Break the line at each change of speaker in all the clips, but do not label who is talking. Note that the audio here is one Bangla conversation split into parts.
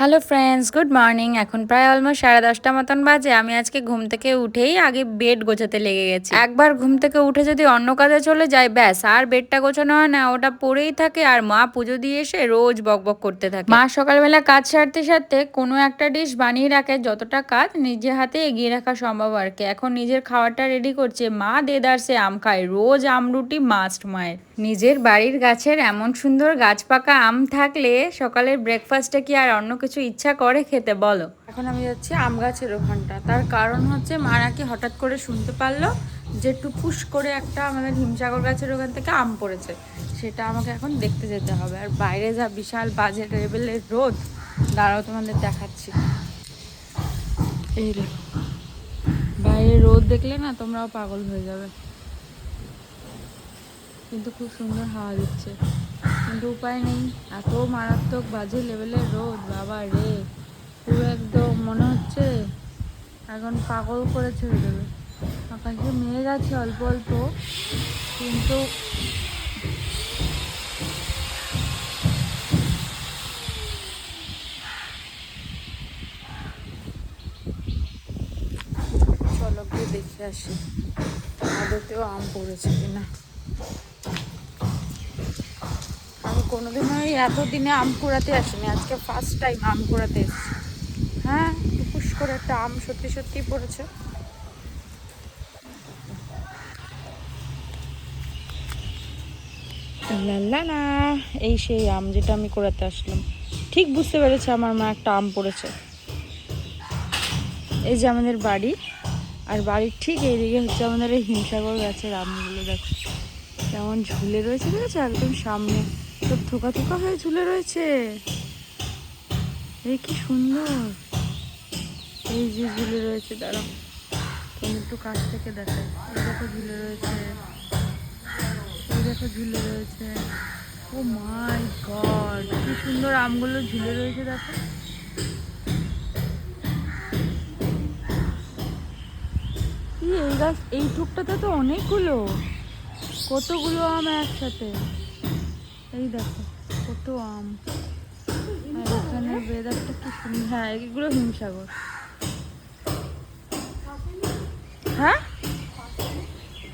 হ্যালো ফ্রেন্ডস গুড মর্নিং এখন প্রায় অলমোস্ট সাড়ে দশটা মতন বাজে। আমি আজকে ঘুম থেকে উঠেই আগে বেড গোছাতে লেগে গেছি। একবার ঘুম থেকে উঠে যদি অন্য কাজে চলে যায় ব্যাস, আর বেডটা গোছানো হয় না। ওটা পড়েই থাকে আর মা পুজো দিয়ে এসে রোজ বকবক করতে থাকে। মা সকালবেলা কাজ সারতে সারতে কোনো একটা ডিশ বানিয়ে রাখে। যতটা কাজ নিজে হাতে এগিয়ে রাখা সম্ভব আর কি। এখন নিজের খাবারটা রেডি করছে। মা দেদারসে আম খায়। রোজ আম রুটি মাস্ট মায়ের। নিজের বাড়ির গাছের এমন সুন্দর গাছ পাকা আম থাকলে সকালের ব্রেকফাস্টে কি আর অন্য কিছু ইচ্ছা করে খেতে, বলো। এখন আমি যাচ্ছি আম গাছের ওখানটা। তার কারণ হচ্ছে মা নাকি হঠাৎ করে শুনতে পারল যে টুপুস করে একটা আমাদের হিমসাগর গাছের ওখান থেকে আম পড়েছে। সেটা আমাকে এখন দেখতে যেতে হবে। আর বাইরে যা বিশাল বাজে লেভেলের রোদ, দাঁড়াও তোমাদের দেখাচ্ছি। এই বাইরে রোদ দেখলে না তোমরাও পাগল হয়ে যাবে। কিন্তু খুব সুন্দর হাওয়া দিচ্ছে। কিন্তু উপায় নেই। এত মারাত্মক বাজে লেভেলের রোদ, বাবা রে। পুরো একদম মনে হচ্ছে এখন পাগল করে ছেড়ে দেবে। আকাশে মেঘ আছে অল্প অল্প, কিন্তু দেখে আসি আদতেও আম পড়েছে কিনা। কোনোদিনও এতদিনে আম কুড়াতে আসিনি। আজকে ফার্স্ট টাইম আম কুড়াতে এসেছি। হ্যাঁ টুকুস করে একটা আম সত্যি সত্যি পড়েছে। লাল্লা এই সেই আম যেটা আমি কুড়াতে আসলাম। ঠিক বুঝতে পেরেছে আমার মা একটা আম পড়েছে। এই যে আমাদের বাড়ি, আর বাড়ির ঠিক এইদিকে হচ্ছে আমাদের এই হিমসাগর গাছের আমগুলো দেখো। কেমন ঝুলে রয়েছে দেখেছ একদম সামনে। সব থোকা থোকা হয়ে ঝুলে রয়েছে। এই কি সুন্দর। এই যে ঝুলে রয়েছে দাঁড়া তুমি একটু কাছ থেকে দেখাই। এই দেখো ঝুলে রয়েছে। এই দেখো ঝুলে রয়েছে। ও মাই গড, কি সুন্দর আমগুলো ঝুলে রয়েছে, দেখো। এই গাছ, এই টুকটাতে তো অনেকগুলো। কতগুলো আম একসাথে? এই দেখো, কত আম। এখানে ওয়েদারটা কি সুন্দর। হ্যাঁ এগুলো হিমসাগর। হ্যাঁ?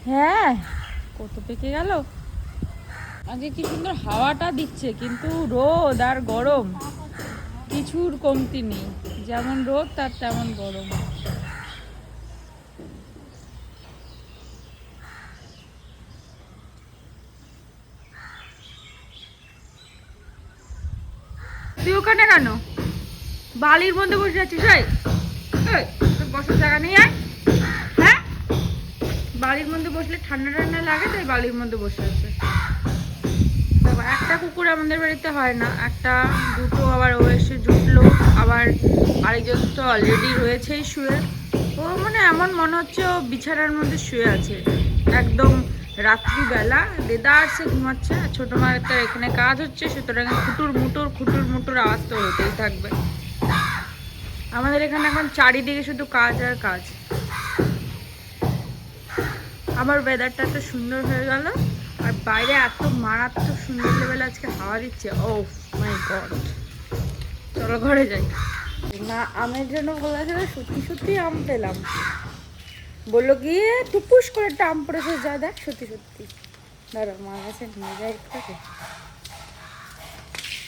হ্যাঁ কত পেকে গেল। আগে কি সুন্দর হাওয়াটা দিচ্ছে, কিন্তু রোদ আর গরম। কিছুর কমতি নেই। যেমন রোদ, তার তেমন গরম। ওখানে কেন? বালির মধ্যে বসে আছিস এই, বসার জায়গা নেই হ্যাঁ? বালির মধ্যে বসলে ঠান্ডা ঠান্ডা লাগে তাই বালির মধ্যে বসে আছে। একটা কুকুর আমাদের বাড়িতে হয় না একটা দুটো আবার ও এসে জুটলো আবার আরেকজন তো অলরেডি রয়েছেই শুয়ে। ও মানে এমন মনে হচ্ছে ও বিছানার মধ্যে শুয়ে আছে একদম রাত্রিবেলা দেদার সে ঘুমাচ্ছে, আর ছোটো মায়ের তো এখানে কাজ হচ্ছে, সুতরাং খুটুর মুটুর খুটুর মুটুর আওয়াজ তো হতেই থাকবে। আমাদের এখানে এখন চারিদিকে শুধু কাজ আর কাজ। আমার ওয়েদারটা এত সুন্দর হয়ে গেল, আর বাইরে এত মারাত্মক সুন্দর লেভেল আজকে হাওয়া দিচ্ছে। ও মাই গড চলো ঘরে যাই। না, আমের জন্য বলেছিল, সত্যি সত্যি আম পেলাম। বলল গিয়ে টুপুস করে আম পড়েছে যা দেখ সত্যি সত্যি। দাঁড়া মা কাছে নিয়ে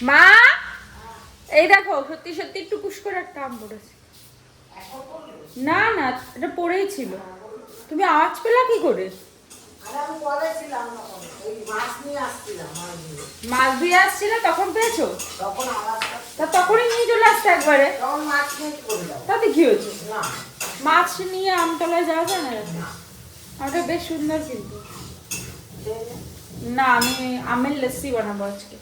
মা! এই দেখো সত্যি সত্যি টুকুস করে একটা আম পড়েছে। না না এটা পড়েই ছিল। তুমি আওয়াজ পেলা কি করে? মাছ ধুয়ে আসছিল তখন পেয়েছ? তা তখনই নিয়ে চলে আসতে একবারে। তাতে কি হয়েছে? মাছ নিয়ে আমতলায় যাওয়া যায় না ওটা বেশ সুন্দর কিন্তু। না আমি আমের লস্যি বানাবো আজকে।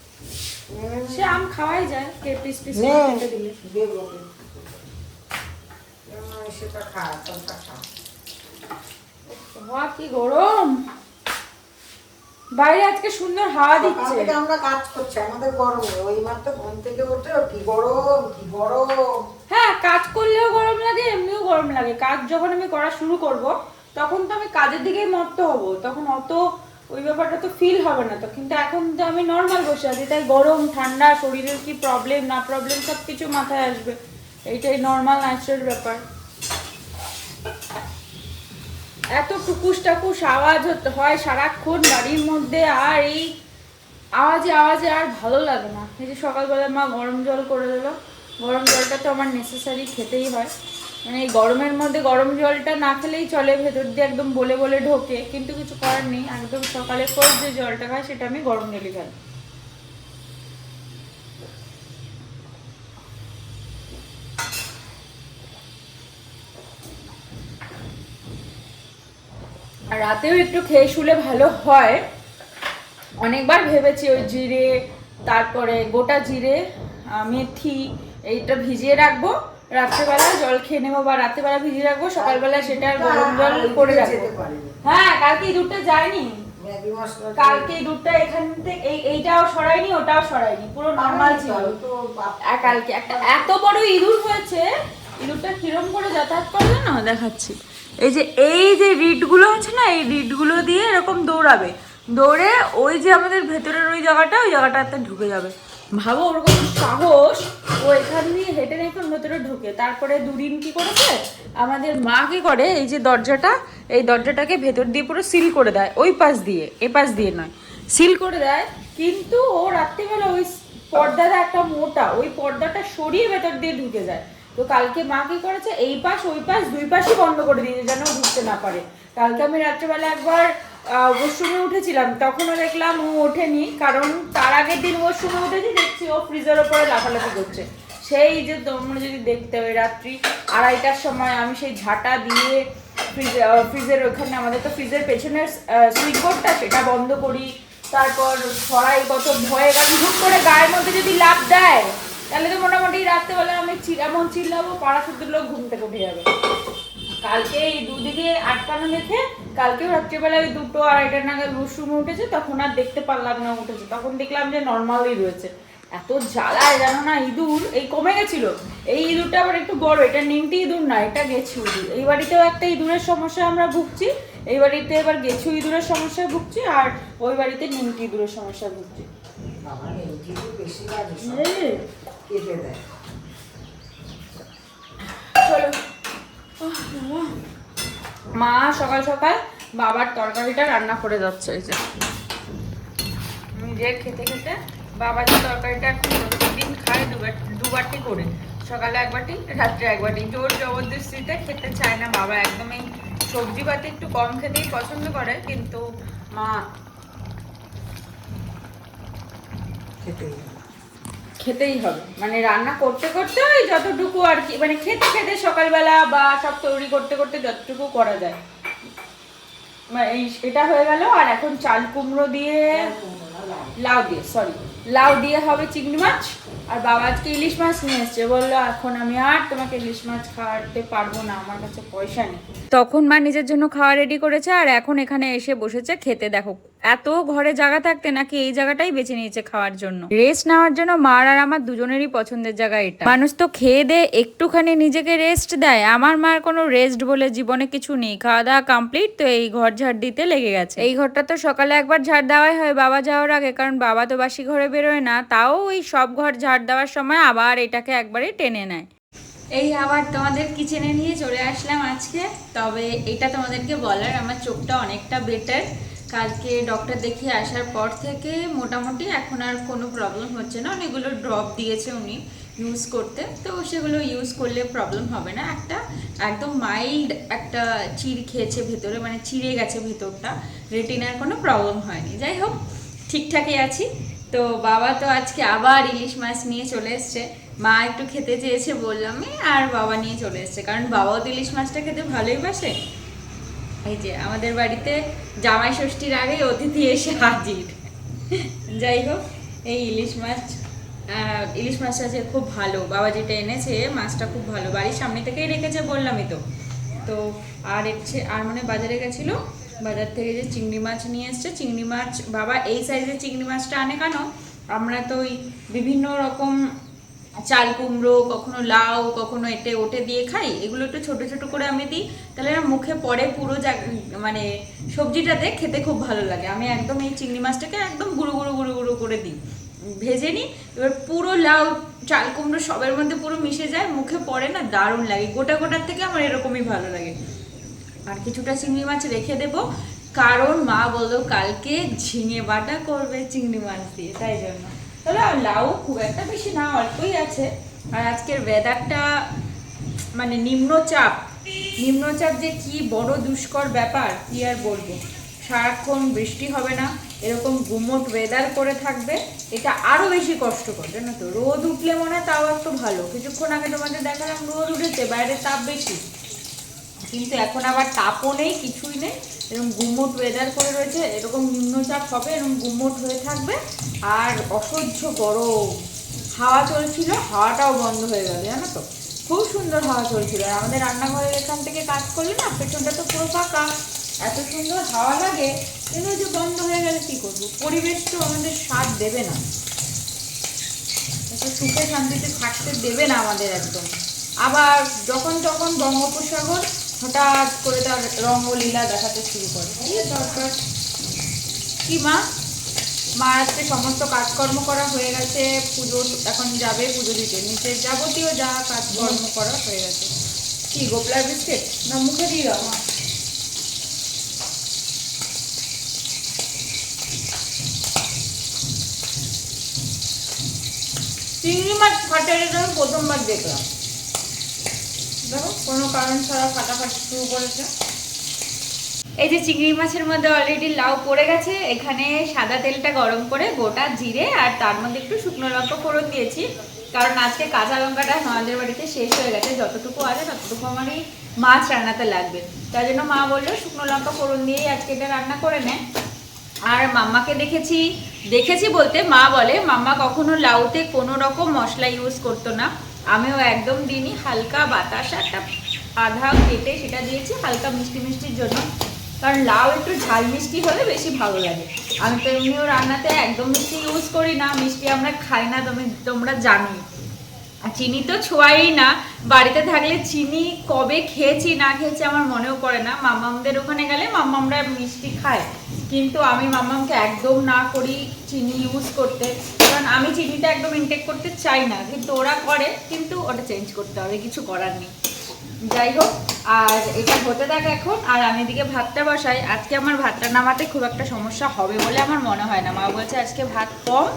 সে আম খাওয়াই যায় কে পিস পিস করে কেটে দিলে। হওয়া কি গরম! বাইরে আজকে সুন্দর হাওয়া দিচ্ছে।
থেকে আমরা কাজ করছি আমাদের গরম ওই মাত্র ঘুম থেকে উঠে কি গরম কি গরম।
হ্যাঁ কাজ করলেও গরম লাগে এমনিও গরম লাগে। কাজ যখন আমি করা শুরু করব তখন তো আমি কাজের দিকেই মত্ত হব। তখন অত ওই ব্যাপারটা তো ফিল হবে না তো। কিন্তু এখন তো আমি নর্মাল বসে আছি তাই গরম ঠান্ডা শরীরের কি প্রবলেম না প্রবলেম সব কিছু মাথায় আসবে। এইটাই নর্মাল ন্যাচারাল ব্যাপার। এত টুকুস টাকুস আওয়াজ হয় সারাক্ষণ বাড়ির মধ্যে, আর এই আওয়াজে আওয়াজে আর ভালো লাগে না। এই যে সকালবেলা মা গরম জল করে দিলো। গরম জলটা তো আমার নেসেসারি খেতেই হয়। মানে এই গরমের মধ্যে গরম জলটা না খেলেই চলে, ভেতর দিয়ে একদম বলে বলে ঢোকে। কিন্তু কিছু করার নেই। একদম সকালে ফার্স্ট যে জলটা খাই সেটা আমি গরম জলই খাই। রাতেও একটু খেয়ে শুলে ভালো হয়। অনেকবার ভেবেছি ওই জিরে তারপরে গোটা জিরে মেথি এইটা ভিজিয়ে রাখব। রাত্রেবেলা জল খেয়ে নেব বা রাত্রেবেলা ভিজিয়ে রাখব সকালবেলা সেটা গরম জল করে রাখব। হ্যাঁ কালকে এই দুধটা যায়নি কালকে এই দুধটা এখান থেকে এই এইটাও সরাইনি ওটাও সরাইনি পুরো নর্মাল ছিল। কালকে একটা এত বড় ইঁদুর হয়েছে ইঁদুরটা কিরম করে যাতায়াত করে না? দেখাচ্ছি। এই যে এই যে রিডগুলো আছে না, এই রিডগুলো দিয়ে এরকম দৌড়াবে। দৌড়ে ওই যে আমাদের ভেতরের ওই জায়গাটা, ওই জায়গাটাতে ঢুকে যাবে। ভাবো ওরকম সাহস, ও এখান দিয়ে হেঁটে এখন ভেতরে ঢুকে। তারপরে দুদিন কি করেছে? আমাদের মা কি করে, এই যে দরজাটা, এই দরজাটাকে ভেতর দিয়ে পুরো সিল করে দেয়, ওই পাশ দিয়ে, এ পাশ দিয়ে নয়। সিল করে দেয়, কিন্তু ও রাত্রিবেলা ওই পর্দাটা একটা মোটা, ওই পর্দাটা সরিয়ে ভেতর দিয়ে ঢুকে যায়। তো কালকে মা কি করেছে? এই পাশ, ওই পাশ, দুই পাশই বন্ধ করে দিয়েছে যেন ঢুকতে না পারে। কালকে আমি রাত্রেবেলা একবার ওয়াশরুমে উঠেছিলাম। তখনও দেখলাম ও ওঠেনি, কারণ তার আগের দিন ওয়াশরুমে উঠেছি, দেখছি ও ফ্রিজের ওপরে লাফালাফি করছে। সেই যে তোমরা যদি দেখতে ওই রাত্রি আড়াইটার সময় আমি সেই ঝাঁটা দিয়ে ফ্রিজে ফ্রিজের ওখানে, আমাদের তো ফ্রিজের পেছনের সুইচ বোর্ডটা সেটা বন্ধ করি। তারপর সরাই কত ভয়ে গেছে হুট করে গায়ের মধ্যে যদি লাভ দেয় তাহলে তো মোটামুটি রাত্রেবেলা আমি এমন চিল্লাবো পাড়া শুদ্ধ লোক ঘুম থেকে উঠে যাবে। কালকে এই দুদিকে আটকানো দেখে কালকেও রাত্রিবেলা ওই দুটো আড়াইটা নাগাদ ওয়াশরুমে উঠেছে তখন আর দেখতে পারলাম না উঠেছে। তখন দেখলাম যে নর্মালই রয়েছে। এত জ্বালায় জানো না ইঁদুর এই কমে গেছিল। এই ইঁদুরটা আবার একটু বড় এটা নিমটি ইঁদুর না এটা গেছি ইঁদুর। এই বাড়িতেও একটা ইঁদুরের সমস্যা আমরা ভুগছি এই বাড়িতে এবার গেছু ইঁদুরের সমস্যায় ভুগছি আর ওই বাড়িতে নিমটি ইঁদুরের সমস্যায় ভুগছি।
কেটে দেয়।
চলো। মা সকাল সকাল বাবার তরকারিটা রান্না করে যাচ্ছে এই যে। নিজের খেতে খেতে বাবা যে তরকারিটা এখন প্রতিদিন খায় দুবার দুবারটি করে। সকালে একবারটি রাত্রে একবারটি জোর জবরদস্তিতে খেতে চায় না বাবা। একদমই সবজি পাতি একটু কম খেতেই পছন্দ করে কিন্তু মা
খেতেই।
খেতেই হবে। মানে রান্না করতে করতে ওই যতটুকু আর কি মানে খেতে খেতে সকালবেলা বা সব তৈরি করতে করতে যতটুকু করা যায়। মানে এই এটা হয়ে গেল আর এখন চাল কুমড়ো দিয়ে লাউ দিয়ে। সরি লাউ দিয়ে হবে চিংড়ি মাছ। আর বাবা আজকে ইলিশ মাছ নিয়ে এসছে বলল এখন আমি আর তোমাকে ইলিশ মাছ খাওয়াতে পারব না আমার কাছে পয়সা নেই।
তখন মা নিজের জন্য খাওয়া রেডি করেছে আর এখন এখানে এসে বসেছে খেতে দেখো এত ঘরে জায়গা থাকতে নাকি এই জায়গাটাই বেছে নিয়েছে খাওয়ার জন্য? রেস্ট নেওয়ার জন্য মার আর আমার দুজনেরই পছন্দের জায়গা এটা। মানুষ তো খেয়ে দে, একটুখানি নিজেকে রেস্ট দেয়। আমার মার কোনো রেস্ট বলে জীবনে কিছু নেই। খাওয়া দাওয়া কমপ্লিট তো এই ঘর ঝাড় দিতে লেগে গেছে। এই ঘরটা তো সকালে একবার ঝাড় দেওয়াই হয় বাবা যাওয়ার আগে, কারণ বাবা তো বাসি ঘরে বেরোয় না। তাও ওই সব ঘর ঝাড় দেওয়ার সময় আবার এটাকে একবারে টেনে নেয়। এই আবার তোমাদের কিচেনে নিয়ে চলে আসলাম আজকে। তবে এটা তোমাদেরকে বলার, আমার চোখটা অনেকটা বেটার কালকে ডক্টর দেখিয়ে আসার পর থেকে মোটামুটি এখন আর কোনো প্রবলেম হচ্ছে না। অনেকগুলো ড্রপ দিয়েছে উনি ইউজ করতে। তো সেগুলো ইউজ করলে প্রবলেম হবে না। একটা একদম মাইল্ড একটা চির খেয়েছে ভেতরে মানে চিড়ে গেছে ভেতরটা। রেটিনার কোনো প্রবলেম হয়নি। যাই হোক, ঠিকঠাকই আছি। তো বাবা তো আজকে আবার ইলিশ মাছ নিয়ে চলে এসছে। মা একটু খেতে চেয়েছে বললামই আর বাবা নিয়ে চলে এসছে। কারণ বাবাও তো ইলিশ মাছটা খেতে ভালোই বাসে। এই যে আমাদের বাড়িতে জামাই ষষ্ঠীর আগে অতিথি এসে হাজির। যাই হোক, এই ইলিশ মাছ ইলিশ মাছটা যে খুব ভালো। বাবা যেটা এনেছে মাছটা খুব ভালো। বাড়ির সামনে থেকেই রেখেছে বললামই তো। তো আর হচ্ছে আর মানে বাজারে গেছিল, বাজার থেকে যে চিংড়ি মাছ নিয়ে এসছে, চিংড়ি মাছ বাবা এই সাইজের চিংড়ি মাছটা আনে কেন? আমরা তো ওই বিভিন্ন রকম
চাল কুমড়ো, কখনো লাউ, কখনো এটে ওটে দিয়ে খাই, এগুলো একটু ছোট ছোট করে আমি দিই। তাহলে মুখে পুরো যা- মানে সবজিটাতে খেতে খুব ভালো লাগে। আমি একদম এই চিংড়ি মাছটাকে একদম গুঁড়ো গুঁড়ো গুঁড়ো গুঁড়ো করে দিই। ভেজে নিই, এবার পুরো লাউ, চাল কুমড়ো সবের মধ্যে পুরো মিশে যায়, মুখে পড়ে না, দারুণ লাগে। গোটা গোটার থেকে আমার এরকমই ভালো লাগে। আর কিছুটা চিংড়ি মাছ রেখে দেব, কারণ মা বলল কালকে ঝিঙে বাটা করবে চিংড়ি মাছ দিয়ে, তাই জন্য। তাহলে আর লাউ খুব একটা বেশি না, অল্পই আছে। আর আজকের ওয়েদারটা মানে নিম্নচাপ নিম্নচাপ যে কি বড় দুষ্কর ব্যাপার, কি আর বলব? সারাক্ষণ বৃষ্টি হবে না, এরকম গুমোট ওয়েদার করে থাকবে, এটা আরও বেশি কষ্টকর, জানো তো? রোদ উঠলে মনে হয় তাও একটু ভালো। কিছুক্ষণ আগে তোমাদের দেখালাম, রোদ উঠেছে, বাইরে তাপ বেশি। কিন্তু এখন আবার তাপও নেই, কিছুই নেই। এরকম গুমোট ওয়েদার করে রয়েছে, এরকম নিম্নচাপ হবে এরকম গুমোট হয়ে থাকবে। আর অসহ্য গরম। হাওয়া চলছিল, হাওয়াটাও বন্ধ হয়ে গেল, জানো তো? খুব সুন্দর হাওয়া চলছিল। আর আমাদের রান্নাঘরের এখান থেকে কাজ করলে না, পেছনটা তো পুরো ফাঁকা। এত সুন্দর হাওয়া লাগে, কিন্তু যে বন্ধ হয়ে গেলে কী করব? পরিবেশ তো আমাদের স্বাদ দেবে না। সুখে শান্তিতে থাকতে দেবে না আমাদের একদম। আবার যখন তখন বঙ্গোপসাগর হঠাৎ করে তার রঙ্গলীলা দেখাতে শুরু করে। দরকার। কি মা? মা, আজকে সমস্ত কাজকর্ম করা হয়ে গেছে, পুজো এখন যাবে পুজো দিতে। নিচে যাবতীয় যা কাজকর্ম করা হয়ে গেছে। কি গোপলার বিস্কিট? না, মুখে দিয়ে দাও, মা। চিংড়ি মাছ ফাটার আমি প্রথমবার দেখলাম। কোনো কারণ ছাড়া ফাটাফাটি শুরু করেছে। এই যে চিংড়ি মাছের মধ্যে অলরেডি লাউ পড়ে গেছে, এখানে সাদা তেলটা গরম করে গোটা জিরে আর তার মধ্যে একটু শুকনো লঙ্কা ফোড়ন দিয়েছি। কারণ আজকে কাঁচা লঙ্কাটা আমাদের বাড়িতে শেষ হয়ে গেছে, যতটুকু আছে ততটুকু আমার এই মাছ রান্নাতে লাগবে। তাই জন্য মা বলল, শুকনো লঙ্কা ফোড়ন দিয়েই আজকে এটা রান্না করে নেয় আর মাম্মাকে দেখেছি দেখেছি বলতে মা বলে, মাম্মা কখনো লাউতে কোনো রকম মশলা ইউজ করতো না। আমিও একদম দিইনি হালকা বাতাস একটা আধা কেটে সেটা দিয়েছি, হালকা মিষ্টি মিষ্টির জন্য। কারণ লাউ একটু ঝাল মিষ্টি হলে বেশি ভালো লাগে। আমি তো এমনিও রান্নাতে একদম মিষ্টি ইউজ করি না, মিষ্টি আমরা খাই না, তুমি তোমরা জানি আর চিনি তো ছোঁয়াই না। বাড়িতে থাকলে চিনি কবে খেয়েছি না খেয়েছি আমার মনেও পড়ে না। মাম্মামদের ওখানে গেলে মাম্মামরা মিষ্টি খায়। কিন্তু আমি মাম্মামকে একদম না করি চিনি ইউজ করতে। কারণ আমি চিনিটা একদম ইনটেক করতে চাই না। কিন্তু ওরা করে, কিন্তু ওটা চেঞ্জ করতে হবে, কিছু করার নেই। যাই হোক, আর এটা হতে থাক এখন। আর আমি এদিকে ভাতটা বসাই। আজকে আমার ভাতটা নামাতে খুব একটা সমস্যা হবে বলে আমার মনে হয় না। মা বলছে আজকে ভাত কম।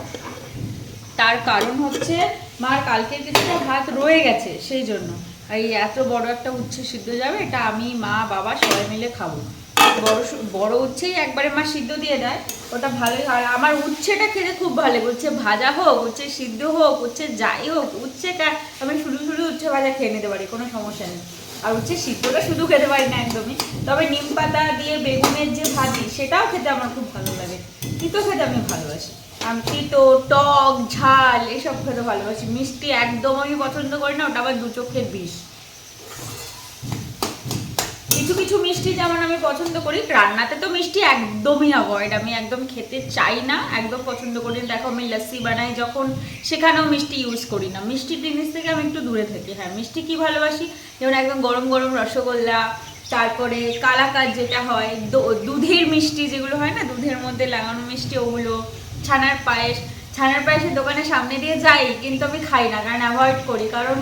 তার কারণ হচ্ছে, মার কালকের কিছুটা ভাত রয়ে গেছে, সেই জন্য। এই এত বড় একটা উচ্ছে সিদ্ধ যাবে, এটা আমি, মা, বাবা সবাই মিলে খাব। বড় বড় উচ্ছেই একবারে মা সিদ্ধ দিয়ে দেয়, ওটা ভালোই হয়। আমার উচ্ছেটা খেতে খুব ভালো উচ্ছে ভাজা হোক, উচ্ছে সিদ্ধ হোক, উচ্ছে যাই হোক, উচ্ছে কা- আমি শুধু শুধু উচ্ছে ভাজা খেয়ে নিতে পারি, কোনো সমস্যা নেই। আর উচ্ছে সিদ্ধটা শুধু খেতে পারি না একদমই। তবে নিম পাতা দিয়ে বেগুনের যে ভাজি, সেটাও খেতে আমার খুব ভালো লাগে। তিতো খেতে আমি ভালোবাসি। আমি, তিতো, টক, ঝাল, এসব খেতে ভালোবাসি। মিষ্টি একদম আমি পছন্দ করি না, ওটা আবার দু চোখের বিষ। কিছু কিছু মিষ্টি যেমন আমি পছন্দ করি, রান্নাতে তো মিষ্টি একদমই অ্যাভয়েড আমি একদম খেতে চাই না, একদম পছন্দ করি। দেখো, আমি লস্যি বানাই যখন, সেখানেও মিষ্টি ইউজ করি না। মিষ্টি জিনিস থেকে আমি একটু দূরে থাকি। হ্যাঁ মিষ্টি কি ভালোবাসি? যেমন একদম গরম গরম রসগোল্লা, তারপরে কালাকাজ যেটা হয় দুধের মিষ্টি যেগুলো হয় না, দুধের মধ্যে লাগানো মিষ্টি, ওগুলো, ছানার পায়েস। ছানার পায়েসের দোকানের সামনে দিয়ে যাই, কিন্তু আমি খাই না, কারণ অ্যাভয়েড করি। কারণ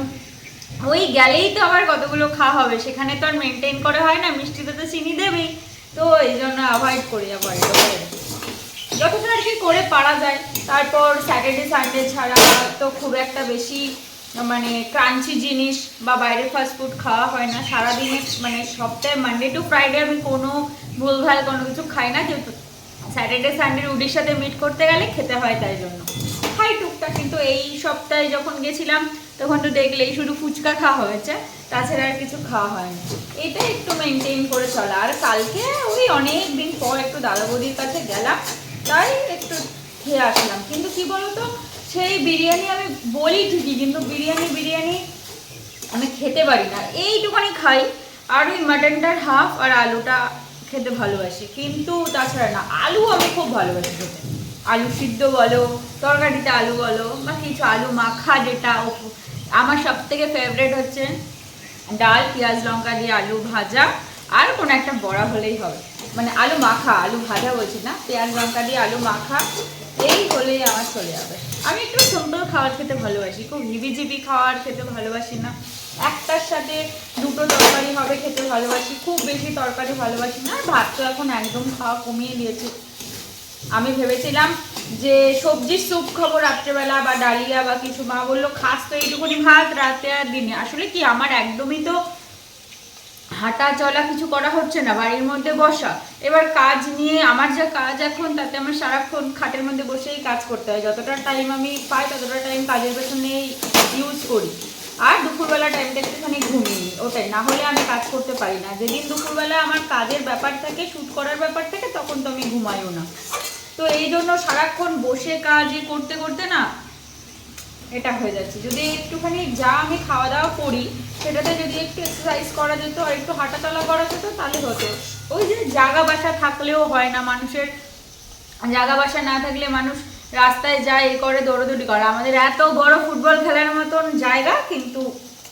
ওই গেলেই তো আবার কতগুলো খাওয়া হবে। সেখানে তো আর মেনটেন করে হয় না, মিষ্টিতে তো চিনি দেবেই। তো এই জন্য অ্যাভয়েড করি অ্যাভয়েড করে। যতটা আর কি করে পারা যায়। তারপর স্যাটারডে সানডে ছাড়া তো খুব একটা বেশি মানে ক্রাঞ্চি জিনিস বা বাইরে ফাস্ট ফুড খাওয়া হয় না। সারাদিনে মানে সপ্তাহে মানডে টু ফ্রাইডে আমি কোনো ভুলভাল কোনো কিছু খাই না। যেহেতু স্যাটারডে সানডে রুটির সাথে মিট করতে গেলে খেতে হয় তাই জন্য। খাই টুকটাক, কিন্তু এই সপ্তাহে যখন গেছিলাম তখন তো দেখলেই শুধু ফুচকা খাওয়া হয়েছে, তাছাড়া আর কিছু খাওয়া হয়নি। এটা একটু মেনটেন করে চলা। আর কালকে ওই অনেক দিন পর একটু দাদা বৌদির কাছে গেলাম, তাই একটু খেয়ে আসলাম। কিন্তু কি বলতো, সেই বিরিয়ানি আমি বলি ঠিকই, কিন্তু বিরিয়ানি বিরিয়ানি আমি খেতে পারি না। এইটুখানি খাই। আর ওই মাটনটার হাফ আর আলুটা খেতে ভালোবাসি। কিন্তু তাছাড়া না, আলু আমি খুব ভালোবাসি খেতে।
আলু সিদ্ধ বলো, তরকারিতে আলু বলো, বা কিছু আলু মাখা যেটা আমার সব থেকে ফেভারেট হচ্ছে ডাল, পেঁয়াজ লঙ্কা দিয়ে আলু ভাজা। আর কোনো একটা বড়া হলেই হবে। মানে আলু মাখা, আলু ভাজা বলছি না, পেঁয়াজ লঙ্কা দিয়ে আলু মাখা, এই হলেই আমার চলে যাবে। আমি একটু সুন্দর খাবার খেতে ভালোবাসি, খুব হিবিজিবি খাবার খেতে ভালোবাসি না। একটার সাথে দুটো তরকারি হবে খেতে ভালোবাসি, খুব বেশি তরকারি ভালোবাসি না ভাত তো এখন একদম খাওয়া কমিয়ে দিয়েছি। আমি ভেবেছিলাম যে সবজির স্যুপ খাব রাত্রেবেলা বা ডালিয়া বা কিছু, মা বলল, খাস তো এইটুকুনি ভাত রাতে আর দিনে। আসলে কি, আমার একদমই তো হাঁটা চলা কিছু করা হচ্ছে না, বাড়ির মধ্যে বসা। এবার কাজ নিয়ে, আমার যা কাজ এখন, তাতে আমার সারাক্ষণ খাটের মধ্যে বসেই কাজ করতে হয়। যতটা টাইম আমি পাই, ততটা টাইম কাজের পেছনেই ইউজ করি। আর দুপুরবেলা টাইমটা একটুখানি ঘুমিয়ে ওটাই। না হলে আমি কাজ করতে পারি না। যেদিন দুপুরবেলা আমার কাজের ব্যাপার থাকে শ্যুট করার ব্যাপার থাকে, তখন তো আমি ঘুমাইও না। তো এই জন্য সারাক্ষণ বসে কাজ করতে করতে না এটা হয়ে যাচ্ছে। যদি একটুখানি যা আমি খাওয়া দাওয়া করি, সেটাতে যদি একটু এক্সারসাইজ করা যেত আর একটু হাঁটাচলা করা যেত, তাহলে হতো। ওই যে জাগা বাসা থাকলেও হয় না মানুষের। জাগা বাসা না থাকলে মানুষ রাস্তায় যায়, এ করে, দৌড়াদৌড়ি করে। আমাদের এত বড় ফুটবল খেলার মতন জায়গা কিন্তু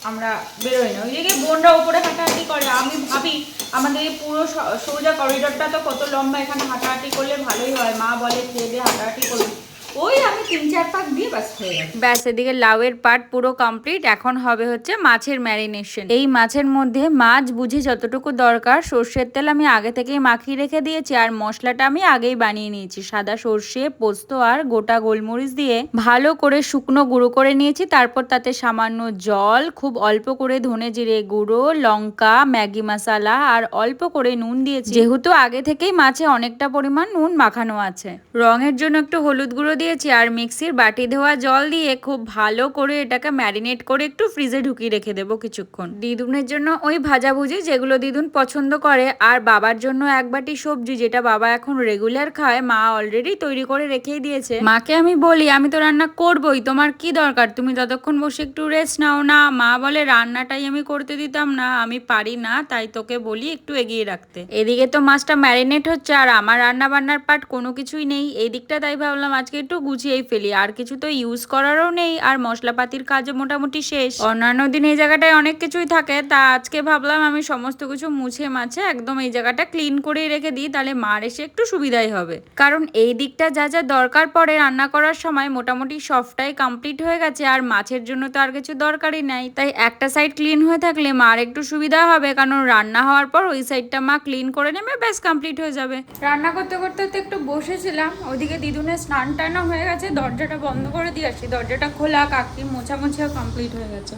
আমরা বেরোই না। ওই দিকে বোনরা উপরে হাঁটাহাঁটি করে, আমি ভাবি আমাদের এই পুরো সোজা করিডোরটা তো কত লম্বা, এখানে হাঁটাহাঁটি করলে ভালোই হয়। মা বলে, খেয়ে দিয়ে হাঁটাহাঁটি করবি। ওই আমি তিন চার পাক দিয়ে ব্যাস হয়ে
ব্যাস, এদিকে লাউয়ের পাট পুরো কমপ্লিট এখন হবে হচ্ছে মাছের ম্যারিনেশন এই মাছের মধ্যে মাছ বুঝি যতটুকু দরকার, সর্ষের তেল আমি আগে থেকেই মাখিয়ে রেখে দিয়েছি, আর মশলাটা আমি আগেই বানিয়ে নিয়েছি। সাদা সর্ষে, পোস্ত আর গোটা গোলমরিচ দিয়ে ভালো করে শুকনো গুঁড়ো করে নিয়েছি। তারপর তাতে সামান্য জল, খুব অল্প করে ধনে জিরে গুঁড়ো, লঙ্কা, ম্যাগি মশলা, আর অল্প করে নুন দিয়েছি। যেহেতু আগে থেকেই মাছে অনেকটা পরিমাণ নুন মাখানো আছে। রঙের জন্য একটু হলুদ গুঁড়ো দিয়েছি আর মিক্সির বাটি ধোয়া জল দিয়ে খুব ভালো করে এটাকে ম্যারিনেট করে একটু ফ্রিজে ঢুকিয়ে রেখে দেবো কিছুক্ষণ। দিদুনের জন্য ওই ভাজাভুজি যেগুলো দিদুন পছন্দ করে আর বাবার জন্য এক বাটি সবজি যেটা বাবা এখন রেগুলার খায়, মা অলরেডি তৈরি করে রেখেই দিয়েছে। মাকে আমি বলি, আমি তো রান্না করবই, তোমার কি দরকার? তুমি ততক্ষণ বসে একটু রেস্ট নাও না। মা বলে, রান্নাটাই আমি করতে দিতাম না, আমি পারি না, তাই তোকে বলি একটু এগিয়ে রাখতে। এদিকে তো মাছটা ম্যারিনেট হচ্ছে আর আমার রান্না বান্নার পাট কোনো কিছুই নেই। এই দিকটা তাই ভাবলাম, আজকে একটু গুছিয়েই ফেলি, আর কিছু তো ইউজ করারও নেই, আর মশলাপাতির কাজও মোটামুটি শেষ। অন্যান্য দিন এই জায়গাটায় অনেক কিছুই থাকে, তা আজকে ভাবলাম আমি সমস্ত কিছু মুছে মাছে একদম এই জায়গাটা ক্লিন করেই রেখে দিই, তাহলে মার এসে একটু সুবিধাই হবে। কারণ এই দিকটা যা যা দরকার পড়ে রান্না করার সময় মোটামুটি সবটাই কমপ্লিট হয়ে গেছে, আর মাছের জন্য তো আর কিছু দরকারই নাই। তাই একটা সাইড ক্লিন হয়ে থাকলে মার একটু সুবিধা হবে, কারণ রান্না হওয়ার পর ওই সাইডটা মা ক্লিন করে নেবে, ব্যাস কমপ্লিট হয়ে যাবে। রান্না করতে করতে তো একটু বসেছিলাম, ওদিকে দিদুনের স্নান টানা হয়ে গেছে দরজাটা বন্ধ করে দিয়ে আসি। দরজাটা খোলা কাকি মোছা মোছা কমপ্লিট হয়ে গেছে।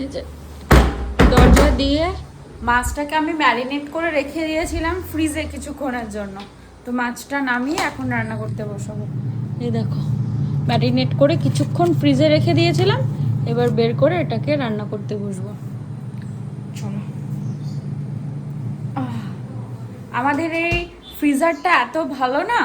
এই যে দরজা দিয়ে মাছটাকে আমি ম্যারিনেট করে রেখে দিয়েছিলাম ফ্রিজে কিছুক্ষণের জন্য। তো মাছটা নামিয়ে এখন রান্না করতে বসাবো। এই দেখো ম্যারিনেট করে কিছুক্ষণ ফ্রিজে রেখে দিয়েছিলাম এবার বের করে এটাকে রান্না করতে বসবো। চলো। আমাদের এই ফ্রিজারটা এত ভালো না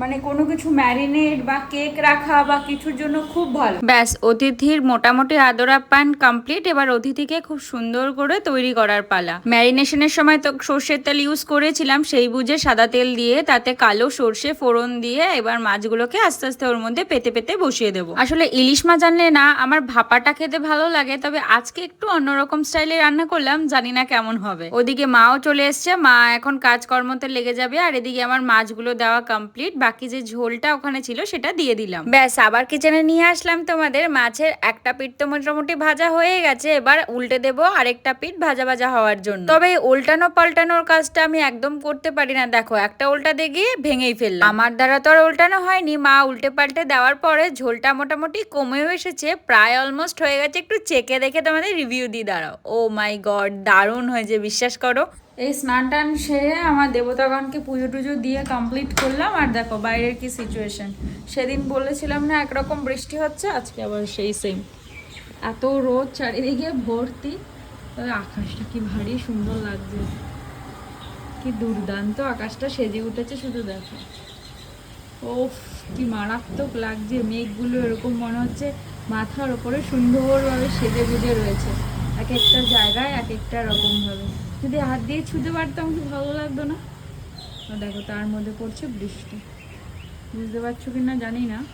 মানে কোনো কিছু ম্যারিনেট বা কেক রাখা বা কিছুর জন্য খুব ভালো। ব্যাস, অতিথির মোটামুটি আদর আপ্যায়ন কমপ্লিট এবার অতিথিকে খুব সুন্দর করে তৈরি করার পালা। ম্যারিনেশনের সময় তো সর্ষের তেল ইউজ করেছিলাম, সেই বুঝে সাদা তেল দিয়ে, তাতে কালো সর্ষে ফোড়ন দিয়ে এবার মাছগুলোকে আস্তে আস্তে ওর মধ্যে পেতে পেতে বসিয়ে দেবো। আসলে ইলিশ মাছ আনলে না, আমার ভাপাটা খেতে ভালো লাগে, তবে আজকে একটু অন্যরকম স্টাইলে রান্না করলাম, জানি না কেমন হবে। ওদিকে মাও চলে এসছে, মা এখন কাজকর্মতে লেগে যাবে, আর এদিকে আমার মাছগুলো দেওয়া কমপ্লিট বাকি যে ঝোলটা ওখানে ছিল সেটা দিয়ে দিলাম। ব্যাস, আবার কিচেনে নিয়ে আসলাম তোমাদের। মাছের একটা পিঠ তো মোটামুটি ভাজা হয়ে গেছে। এবার উল্টে দেবো আরেকটা পিঠ ভাজা ভাজা হওয়ার জন্য। তবে উল্টানো পাল্টানোর কাজটা আমি একদম করতে পারি না। দেখো, একটা উল্টা দিয়ে গিয়ে ভেঙেই ফেললাম। আমার দ্বারা তো আর উল্টানো হয়নি। মা উল্টে পাল্টে দেওয়ার পরে ঝোলটা মোটামুটি কমেও এসেছে। প্রায় অলমোস্ট হয়ে গেছে। একটু চেকে দেখে তোমাদের রিভিউ দিয়ে দাঁড়াও। ও মাই গড দারুণ হয়েছে, বিশ্বাস করো। এই স্নান টান সেরে আমার দেবতাগণকে পুজো টুজো দিয়ে কমপ্লিট করলাম। আর দেখো বাইরের কি সিচুয়েশন সেদিন বলেছিলাম না, একরকম বৃষ্টি হচ্ছে, আজকে আবার সেই সেম এত রোদ, চারিদিকে ভর্তি। তবে আকাশটা কি ভারী সুন্দর লাগছে। কি দুর্দান্ত আকাশটা সেজে উঠেছে শুধু দেখো। ওফ, কি মারাত্মক লাগছে। মেঘগুলো এরকম মনে হচ্ছে মাথার ওপরে সুন্দরভাবে সেজে গুজে রয়েছে। এক একটা জায়গায় এক একটা রকম ভাবে যদি হাত দিয়ে ছুঁতে পারতাম কি ভালো লাগতো না। দেখো, তার মধ্যে পড়ছে বৃষ্টি। বুঝতে পারছ কি না জানি না।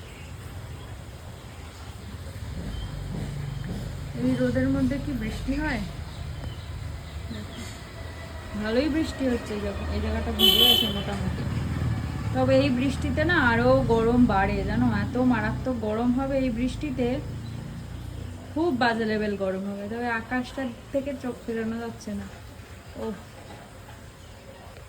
এই রোদের মধ্যে কি বৃষ্টি হয়? ভালোই বৃষ্টি হচ্ছে, এই জায়গা- এই জায়গাটা ভিজে গেছে মোটামুটি। তবে এই বৃষ্টিতে না আরও গরম বাড়ে, জানো? এত মারাত্মক গরম হবে এই বৃষ্টিতে। খুব বাজে লেভেল গরম হবে তবে আকাশটার থেকে চোখ ফেরানো যাচ্ছে না। ও